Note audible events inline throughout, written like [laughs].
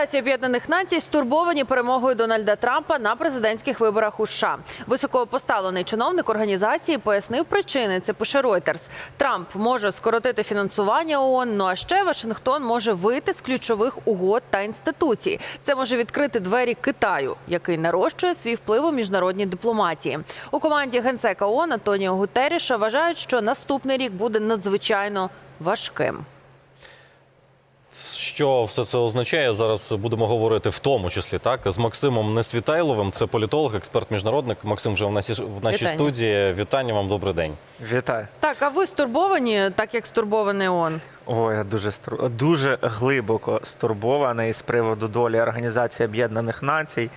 Організації Об'єднаних Націй стурбовані перемогою Дональда Трампа на президентських виборах у США. Високопоставлений чиновник організації пояснив причини. Це пише Reuters. Трамп може скоротити фінансування ООН, Ну а ще Вашингтон може вийти з ключових угод та інституцій. Це може відкрити двері Китаю, який нарощує свій вплив у міжнародній дипломатії. У команді генсека ООН Антоніо Гутеріша вважають, що наступний рік буде надзвичайно важким. Що все це означає? Зараз будемо говорити в тому числі так з Максимом Несвітайловим. Це політолог, експерт, міжнародник. Максим вже в нашій в нашій Вітання. студії. Вітання вам, добрий день. Вітаю. Так, а ви стурбовані, так як стурбований ООН? Ой, я дуже стру- дуже глибоко стурбований з приводу долі Організації Об'єднаних Націй.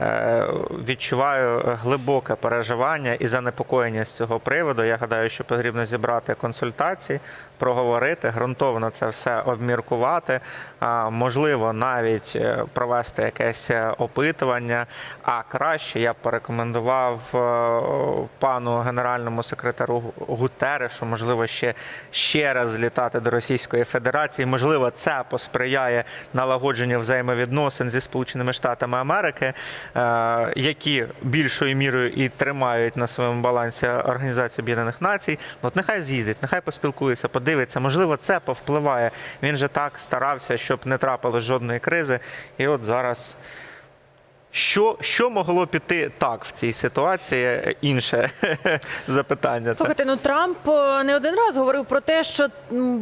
Е, Відчуваю глибоке переживання і занепокоєння з цього приводу. Я гадаю, що потрібно зібрати консультації, проговорити, ґрунтовно це все обміркувати. Можливо, навіть е, провести якесь е, опитування. А краще я б порекомендував е, пану генеральному секретару Гутерешу, можливо, ще, ще раз злітати до Російської Федерації. Можливо, це посприяє налагодженню взаємовідносин зі Сполученими Штатами Америки, які більшою мірою і тримають на своєму балансі Організацію Об'єднаних Націй. От нехай з'їздить, нехай поспілкується, подивиться. Можливо, це повпливає. Він же так старався, щоб не трапилось жодної кризи. І от зараз. Що, що могло піти так в цій ситуації? Інше [laughs] запитання. Слухайте, ну Трамп е, не один раз говорив про те, що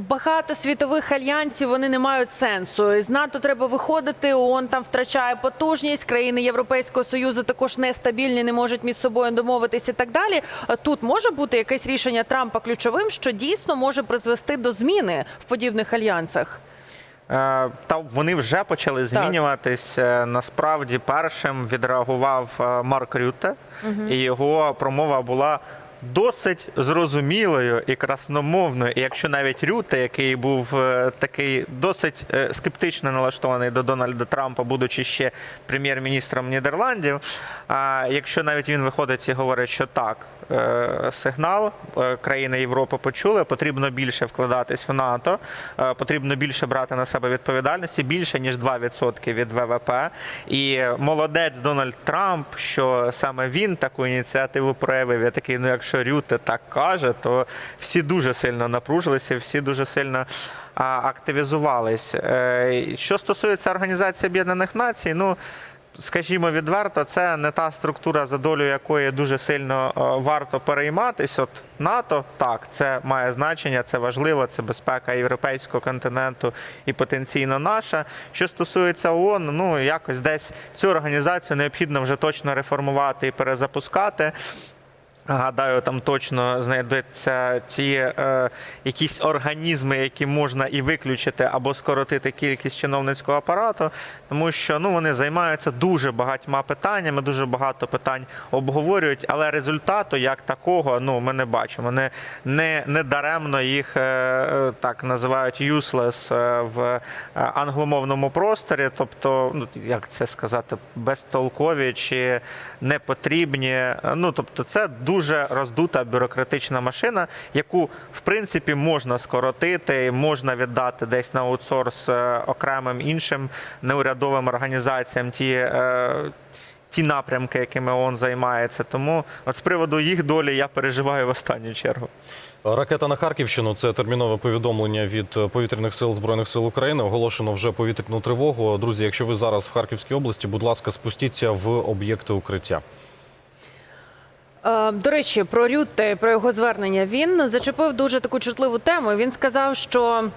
багато світових альянсів вони не мають сенсу. З НАТО треба виходити. ООН там втрачає потужність. Країни Європейського союзу також нестабільні, не можуть між собою домовитись і так далі. Тут може бути якесь рішення Трампа ключовим, що дійсно може призвести до зміни в подібних альянсах. Е, Та вони вже почали змінюватись. Так. Насправді, першим відреагував е, Марк Рютте, і його промова була. Досить зрозумілою і красномовною, і якщо навіть Рюте, який був е, такий досить е, скептично налаштований до Дональда Трампа, будучи ще прем'єр-міністром Нідерландів, а якщо навіть він виходить і говорить, що так, е, сигнал країни Європи почули, потрібно більше вкладатись в НАТО, потрібно більше брати на себе відповідальності, більше ніж 2% від ВВП. І молодець Дональд Трамп, що саме він таку ініціативу проявив. Я такий, ну якщо Рюте так каже, то всі дуже сильно напружилися, всі дуже сильно активізувались. Е, Що стосується Організації Об'єднаних Націй, ну. Скажімо відверто, це не та структура, за долю якої дуже сильно е, варто перейматись. От НАТО так, це має значення, це важливо, це безпека європейського континенту і потенційно наша. Що стосується ООН, ну якось десь цю організацію необхідно вже точно реформувати і перезапускати. Гадаю, там точно знайдуться ті е, якісь організми, які можна і виключити або скоротити кількість чиновницького апарату, тому що ну вони займаються дуже багатьма питаннями, дуже багато питань обговорюють, але результату як такого ну ми не бачимо. Не, не, не даремно їх е, е, так називають useless е, в е, англомовному просторі, тобто, ну як це сказати, безтолкові чи непотрібні. Ну тобто, це дуже роздута бюрократична машина, яку в принципі можна скоротити, можна віддати десь на аутсорс е, окремим іншим неурядовим організаціям. Ті е, ті напрямки, якими ООН займається. Тому от з приводу їх долі я переживаю в останню чергу. Ракета на Харківщину це термінове повідомлення від повітряних сил збройних сил України. Оголошено вже повітряну тривогу. Друзі, якщо ви зараз в Харківській області, будь ласка, спустіться в об'єкти укриття. Е, До речі, про Рютте, про його звернення. Він зачепив дуже таку чутливу тему. Він сказав, що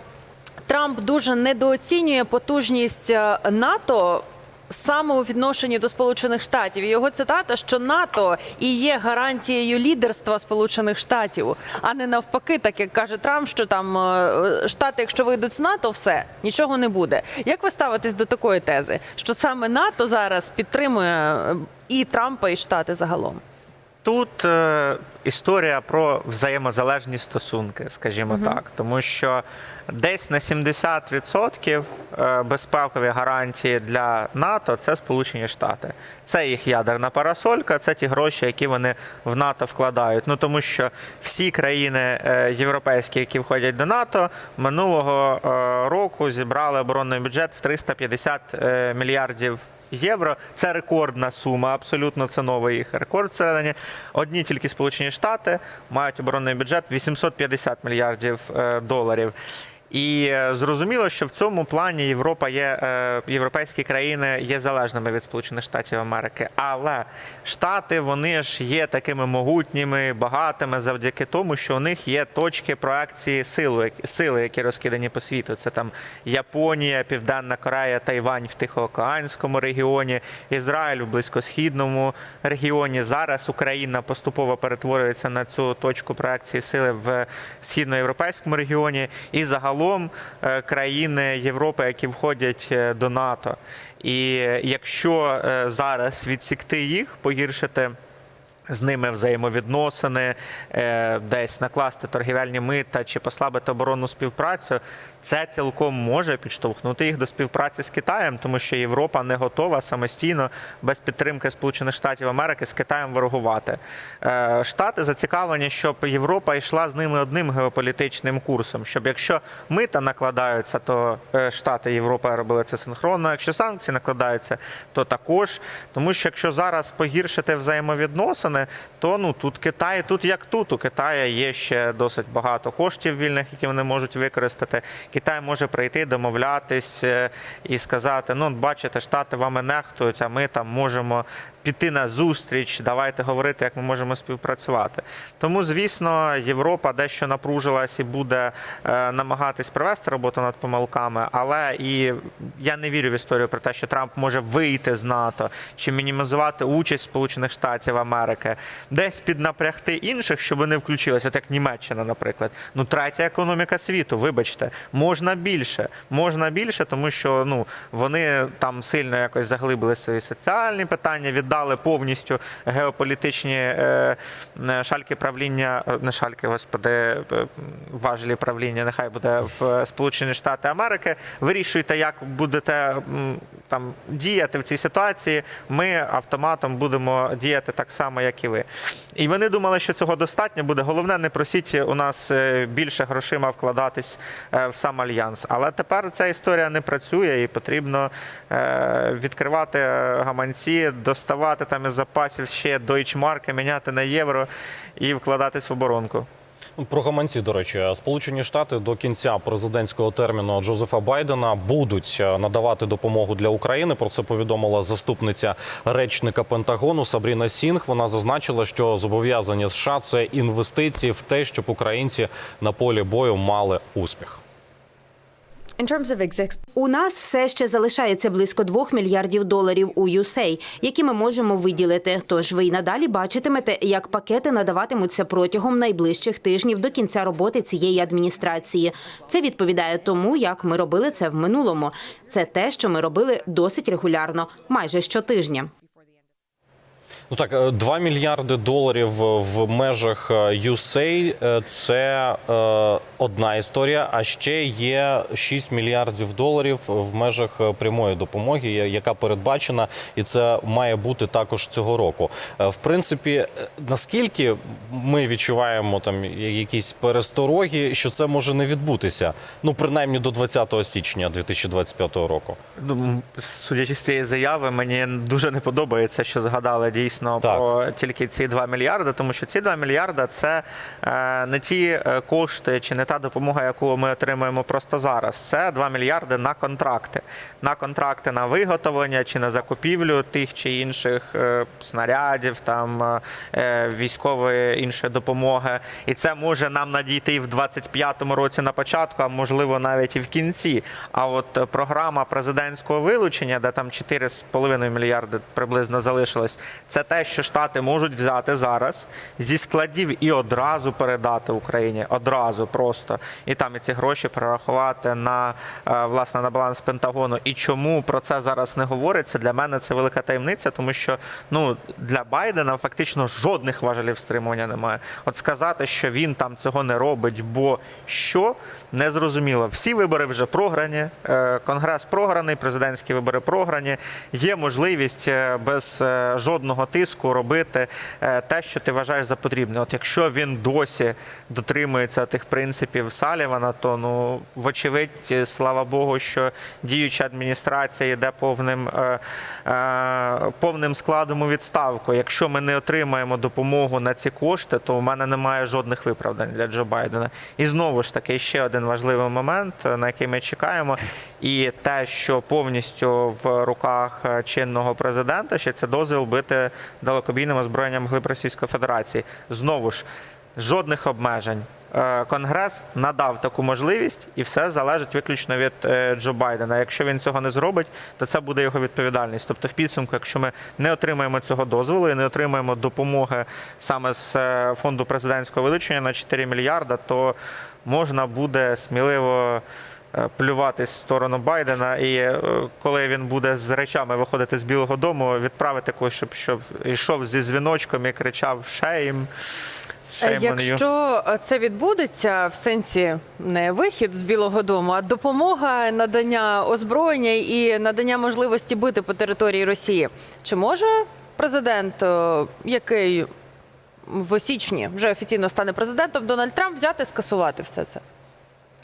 Трамп дуже недооцінює потужність е, НАТО. Саме у відношенні до Сполучених Штатів його цитата, що НАТО і є гарантією лідерства Сполучених Штатів, а не навпаки, так як каже Трамп, що там е, Штати, якщо вийдуть з НАТО, все нічого не буде. Як ви ставитесь до такої тези, що саме НАТО зараз підтримує і Трампа, і Штати загалом? Тут е, історія про взаємозалежні стосунки, скажімо так, тому що десь на 70% е, безпекові гарантії для НАТО це Сполучені Штати. Це їх ядерна парасолька, це ті гроші, які вони в НАТО вкладають. Ну тому що всі країни е, європейські, які входять до НАТО, минулого е, року зібрали оборонний бюджет в 350 е, мільярдів. Євро це рекордна сума, абсолютно це новий їх рекорд всередині. Одні тільки Сполучені Штати мають оборонний бюджет 850 мільярдів е, доларів. І е, зрозуміло, що в цьому плані Європа є е, європейські країни є залежними від Сполучених Штатів Америки. Але Штати вони ж є такими могутніми, багатими завдяки тому, що у них є точки проекції сили, сили, які розкидані по світу. Це там Японія, Південна Корея, Тайвань в Тихоокеанському регіоні, Ізраїль в близькосхідному регіоні. Зараз Україна поступово перетворюється на цю точку проекції сили в східноєвропейському регіоні і загалом е, країни Європи, які входять е, до НАТО. І якщо е, зараз відсікти їх, погіршити. З ними взаємовідносини, е, десь накласти торгівельні мита чи послабити оборонну співпрацю, це цілком може підштовхнути їх до співпраці з Китаєм, тому що Європа не готова самостійно без підтримки Сполучених Штатів Америки з Китаєм ворогувати. Е, Штати зацікавлені, щоб Європа йшла з ними одним геополітичним курсом. Щоб якщо мита накладаються, то е, Штати Європа робили це синхронно. Якщо санкції накладаються, то також. Тому що якщо зараз погіршити взаємовідносини, то ну тут Китай, тут як тут. У Китаю є ще досить багато коштів вільних, які вони можуть використати. Китай може прийти, домовлятись е, і сказати: ну, бачите, штати вами нехтують, а ми там можемо піти на зустріч, давайте говорити, як ми можемо співпрацювати. Тому, звісно, Європа дещо напружилась і буде е, намагатись провести роботу над помилками, але і я не вірю в історію про те, що Трамп може вийти з НАТО чи мінімізувати участь Сполучених Штатів Америки, десь піднапрягти інших, щоб вони включилися, от як Німеччина, наприклад. Ну, третя економіка світу, вибачте, можна більше, можна більше, тому що ну вони там сильно якось заглибили свої соціальні питання, віддали повністю геополітичні е, е, шальки правління, е, не шальки, господи, важелі правління, нехай буде в Сполучені Штати Америки. Вирішуйте, як будете там діяти в цій ситуації. Ми автоматом будемо діяти так само, як і ви. І вони думали, що цього достатньо буде. Головне, не просіть у нас більше грошима вкладатись в сам альянс. Але тепер ця історія не працює і потрібно відкривати гаманці, доставати там із запасів ще дойчмарки, міняти на євро і вкладатись в оборонку. Про гаманці, до речі, Сполучені Штати до кінця президентського терміну Джозефа Байдена будуть е, надавати допомогу для України. Про це повідомила заступниця речника Пентагону Сабріна Сінг. Вона зазначила, що зобов'язання США це інвестиції в те, щоб українці на полі бою мали успіх. У нас все ще залишається близько 2 мільярдів доларів у USAID, які ми можемо виділити. Тож ви й надалі бачитимете, як пакети надаватимуться протягом найближчих тижнів до кінця роботи цієї адміністрації. Це відповідає тому, як ми робили це в минулому. Це те, що ми робили досить регулярно, майже щотижня. Ну так, е, 2 мільярди доларів в межах е, USAID – це е, одна історія. А ще є 6 мільярдів доларів в межах е, прямої допомоги, яка передбачена, і це має бути також цього року. Е, В принципі, е, наскільки ми відчуваємо там якісь перестороги, що це може не відбутися, ну принаймні до 20 січня 2025 року. Ну, Судячи з цієї заяви, мені дуже не подобається, що згадали дійсно Так. про тільки ці 2 мільярди, тому що ці 2 мільярди це е, не ті е, кошти чи не та допомога, яку ми отримуємо просто зараз. Це 2 мільярди на контракти. На контракти на виготовлення чи на закупівлю тих чи інших е, снарядів, там військової іншої допомоги. І це може нам надійти і в 25-му році на початку, а можливо навіть і в кінці. А от програма президентського вилучення, де там 4,5 мільярди приблизно залишилось, це те, що Штати можуть взяти зараз зі складів і одразу передати Україні, одразу просто і там і ці гроші перерахувати на е, власне на баланс Пентагону. І чому про це зараз не говориться? Для мене це велика таємниця, тому що ну для Байдена фактично жодних важелів стримування немає. От сказати, що він там цього не робить, бо що не зрозуміло. Всі вибори вже програні, е, конгрес програний, президентські вибори програні. Є можливість е, без жодного тиску робити е, те, що ти вважаєш за потрібне. От якщо він досі дотримується тих принципів Салівана, то ну вочевидь, е, слава Богу, що діюча адміністрація йде повним, е, повним складом у відставку. Якщо ми не отримаємо допомогу на ці кошти, то у мене немає жодних виправдань для Джо Байдена. І знову ж таки ще один важливий момент, на який ми чекаємо, і те, що повністю в руках чинного президента, ще це дозвіл бити далекобійним озброєнням глиб Російської Федерації. Знову ж жодних обмежень. Е, Конгрес надав таку можливість, і все залежить виключно від е, Джо Байдена. Якщо він цього не зробить, то це буде його відповідальність. Тобто, в підсумку, якщо ми не отримаємо цього дозволу і не отримаємо допомоги саме з е, фонду президентського вилучення на 4 мільярда, то можна буде сміливо. Е, Плюватись в сторону Байдена, і е, коли він буде з речами виходити з Білого Дому, відправити когось, щоб, щоб йшов зі дзвіночком і кричав Shame. Якщо це відбудеться в сенсі не вихід з Білого Дому, а допомога надання озброєння і надання можливості бити по території Росії, чи може президент, е, який в січні вже офіційно стане президентом, Дональд Трамп взяти скасувати все це?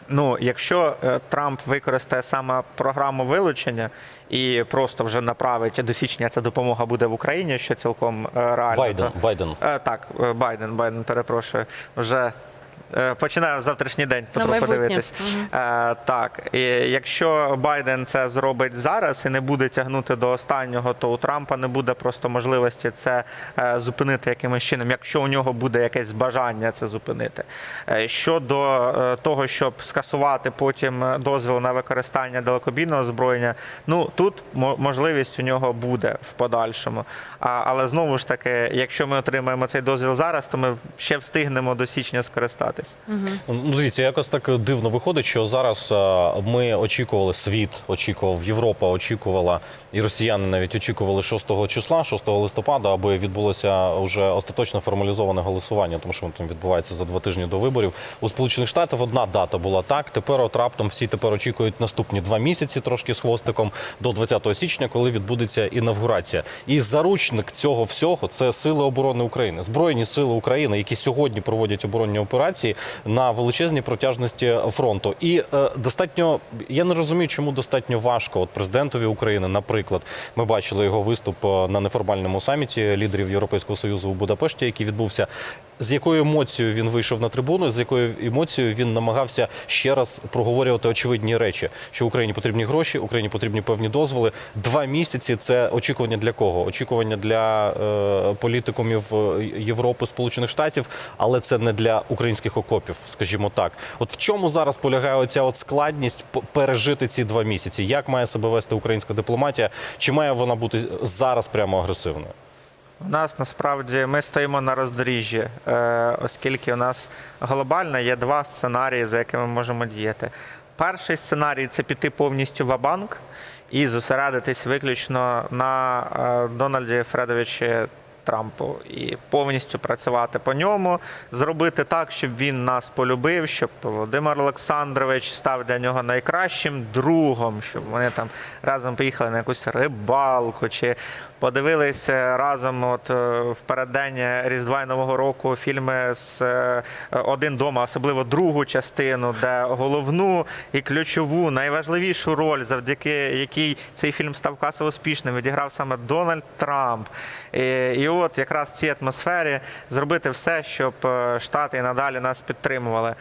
Ну, якщо е, Трамп використає саме програму вилучення і просто вже направить до січня ця допомога буде в Україні, що цілком е, реально. Байден, то- Байден. Е, Так, Байден, Байден, перепрошую. Вже починаю в завтрашній день На подивитись. Е, Так, і якщо Байден це зробить зараз і не буде тягнути до останнього, то у Трампа не буде просто можливості це е, зупинити якимось чином, якщо у нього буде якесь бажання це зупинити. Е, Щодо е, того, щоб скасувати потім дозвіл на використання далекобійного озброєння, ну тут мо- можливість у нього буде в подальшому. Але знову ж таки, якщо ми отримаємо цей дозвіл зараз, то ми ще встигнемо до січня скористатись. Ну, дивіться, якось так дивно виходить, що зараз е, ми очікували світ, очікував Європа, очікувала і росіяни навіть очікували 6 числа, 6 листопада, аби відбулося вже остаточно формалізоване голосування, тому що воно там відбувається за два тижні до виборів. У Сполучених Штатах одна дата була так. Тепер от раптом всі тепер очікують наступні два місяці, трошки з хвостиком, до 20 січня, коли відбудеться інавгурація. І заручник цього всього це сили оборони України, збройні сили України, які сьогодні проводять оборонні операції на величезній протяжності фронту. І е, достатньо я не розумію, чому достатньо важко. От президентові України, наприклад, ми бачили його виступ е, на неформальному саміті лідерів Європейського союзу у Будапешті, який відбувся. З якою емоцією він вийшов на трибуну, з якою емоцією він намагався ще раз проговорювати очевидні речі, що Україні потрібні гроші, Україні потрібні певні дозволи. Два місяці це очікування для кого? Очікування для е, політикумів е, Європи, Сполучених Штатів, але це не для українських окопів, скажімо так. От в чому зараз полягає оця от складність пережити ці два місяці? Як має себе вести українська дипломатія? Чи має вона бути зараз прямо агресивною? У нас насправді ми стоїмо на роздоріжжі, е, оскільки у нас глобально є два сценарії, за якими ми можемо діяти. Перший сценарій це піти повністю в банк і зосередитись виключно на е, Дональді Фредовичі Трампу і повністю працювати по ньому, зробити так, щоб він нас полюбив, щоб Володимир Олександрович став для нього найкращим другом, щоб вони там разом поїхали на якусь рибалку чи подивилися разом от е, в переддень Різдва і Нового року фільми з е, один дома, особливо другу частину, де головну і ключову, найважливішу роль, завдяки якій цей фільм став касово успішним, відіграв саме Дональд Трамп. І, от якраз в цій атмосфері зробити все, щоб е, Штати і надалі нас підтримували.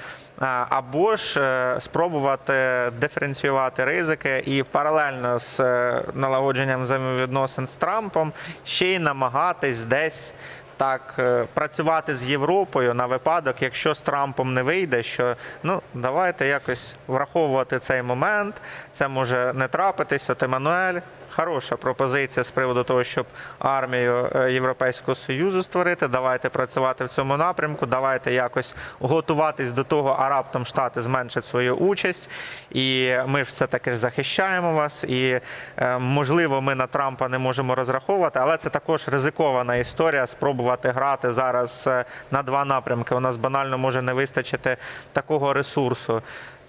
Або ж е, спробувати диференціювати ризики і паралельно з е, налагодженням взаємовідносин з Трампом ще й намагатись десь так е, працювати з Європою на випадок, якщо з Трампом не вийде, що ну давайте якось враховувати цей момент. Це може не трапитись. От Еммануель, хороша пропозиція з приводу того, щоб армію е, Європейського союзу створити. Давайте працювати в цьому напрямку. Давайте якось готуватись до того, а раптом штати зменшать свою участь. І ми ж все таки ж захищаємо вас. І е, можливо, ми на Трампа не можемо розраховувати, але це також ризикована історія. Спробувати грати зараз е, на два напрямки. У нас банально може не вистачити такого ресурсу.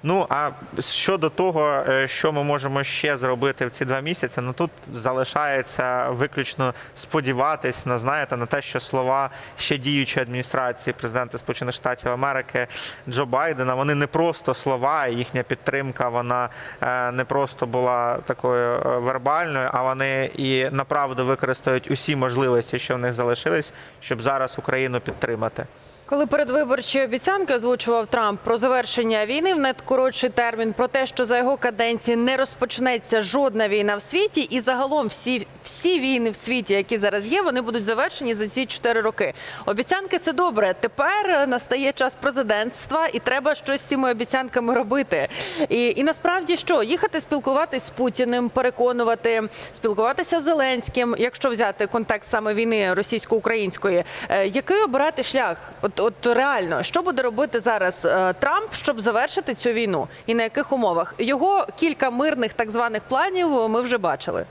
Ну а щодо того, е, що ми можемо ще зробити в ці два місяці, ну тут залишається виключно сподіватись на знаєте на те, що слова ще діючої адміністрації президента Сполучених Штатів Америки Джо Байдена вони не просто слова, їхня підтримка вона е, не просто була такою е, вербальною, а вони і направду використають усі можливості, що в них залишились, щоб зараз Україну підтримати. Коли передвиборчі обіцянки озвучував Трамп про завершення війни в надкоротший термін, про те, що за його каденції не розпочнеться жодна війна в світі, і загалом всі, всі війни в світі, які зараз є, вони будуть завершені за ці чотири роки. Обіцянки це добре. Тепер настає час президентства, і треба щось з цими обіцянками робити. І, і насправді що їхати спілкуватись з Путіним, переконувати, спілкуватися з Зеленським, якщо взяти контекст саме війни російсько-української, е, який обирати шлях? От, от реально, що буде робити зараз е, Трамп, щоб завершити цю війну, і на яких умовах його кілька мирних так званих планів ми вже бачили.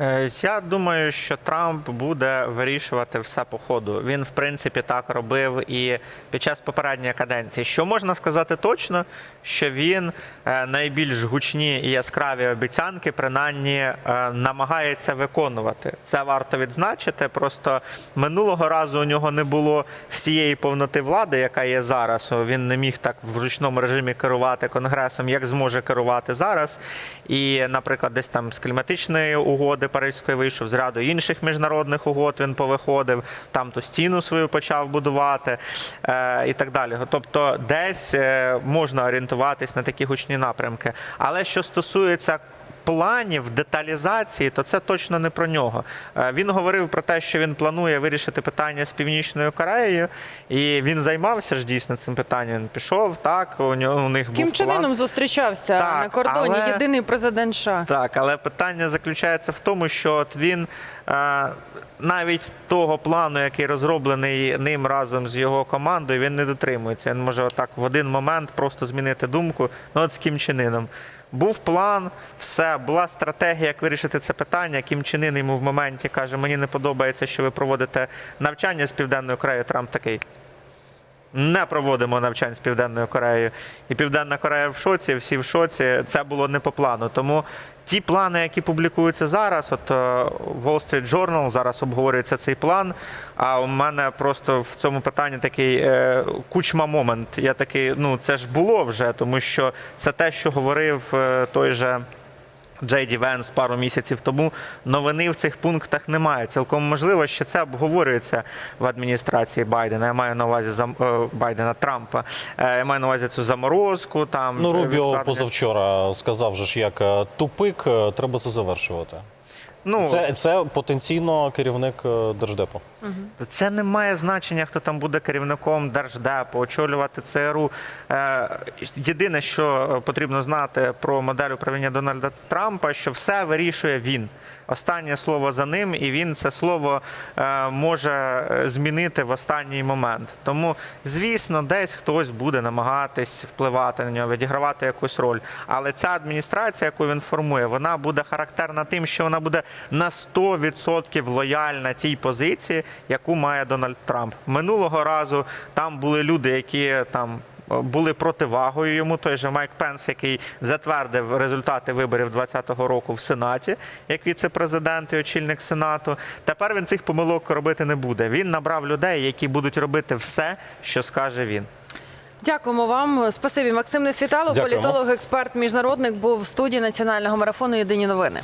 Е, Я думаю, що Трамп буде вирішувати все по ходу. Він, в принципі, так робив і під час попередньої каденції. Що можна сказати точно, що він е, найбільш гучні і яскраві обіцянки, принаймні, е, намагається виконувати. Це варто відзначити. Просто минулого разу у нього не було всієї повноти влади, яка є зараз. Він не міг так в ручному режимі керувати конгресом, як зможе керувати зараз. І, наприклад, десь там з кліматичної угоди Паризької вийшов, з ряду інших міжнародних угод він повиходив, там то стіну свою почав будувати е, і так далі. Тобто, десь е, можна орієнтуватись на такі гучні напрямки. Але що стосується планів деталізації, то це точно не про нього. Е, Він говорив про те, що він планує вирішити питання з північною Кореєю, і він займався ж дійсно цим питанням. Він пішов так. У нього у них З Ким був Чен план. Іном зустрічався Так, на кордоні. але- Єдиний президент США. Так, але питання заключається в тому, що от він е, навіть того плану, який розроблений ним разом з його командою, він не дотримується. Він може отак в один момент просто змінити думку. Ну от з Кім Чен Іном. Був план, все, була стратегія, як вирішити це питання. Кім Чен Ін йому в моменті каже: мені не подобається, що ви проводите навчання з Південною Кореєю. Трамп такий. Не проводимо навчань з Південною Кореєю. І Південна Корея в шоці, всі в шоці. Це було не по плану. Тому ті плани, які публікуються зараз, от е, Wall Street Journal зараз обговорюється цей план. А у мене просто в цьому питанні такий е, кучма момент. Я такий, ну це ж було вже, тому що це те, що говорив е, той же. Джей Ді Венс пару місяців тому новини в цих пунктах немає. Цілком можливо, що це обговорюється в адміністрації Байдена. Я маю на увазі зам... е, Байдена Трампа. Е, Я маю на увазі цю заморозку. Там Ну, е, Рубіо відкладення. позавчора сказав же ж, як е, тупик, е, треба це завершувати. Ну, Це, це потенційно керівник е, держдепу. Це не має значення, хто там буде керівником держдепу, очолювати ЦРУ. Е, Єдине, що потрібно знати про модель управління Дональда Трампа, що все вирішує він. Останнє слово за ним, і він це слово е, може е, змінити в останній момент. Тому, звісно, десь хтось буде намагатись впливати на нього, відігравати якусь роль. Але ця адміністрація, яку він формує, вона буде характерна тим, що вона буде на 100% лояльна тій позиції, яку має Дональд Трамп. Минулого разу там були люди, які там. е, Були противагою йому той же Майк Пенс, який затвердив результати виборів 2020 року в Сенаті як віце-президент і очільник Сенату. Тепер він цих помилок робити не буде. Він набрав людей, які будуть робити все, що скаже він. Дякуємо вам. Спасибі, Максим Несвітало, політолог, експерт, міжнародник, був в студії національного марафону Єдині новини.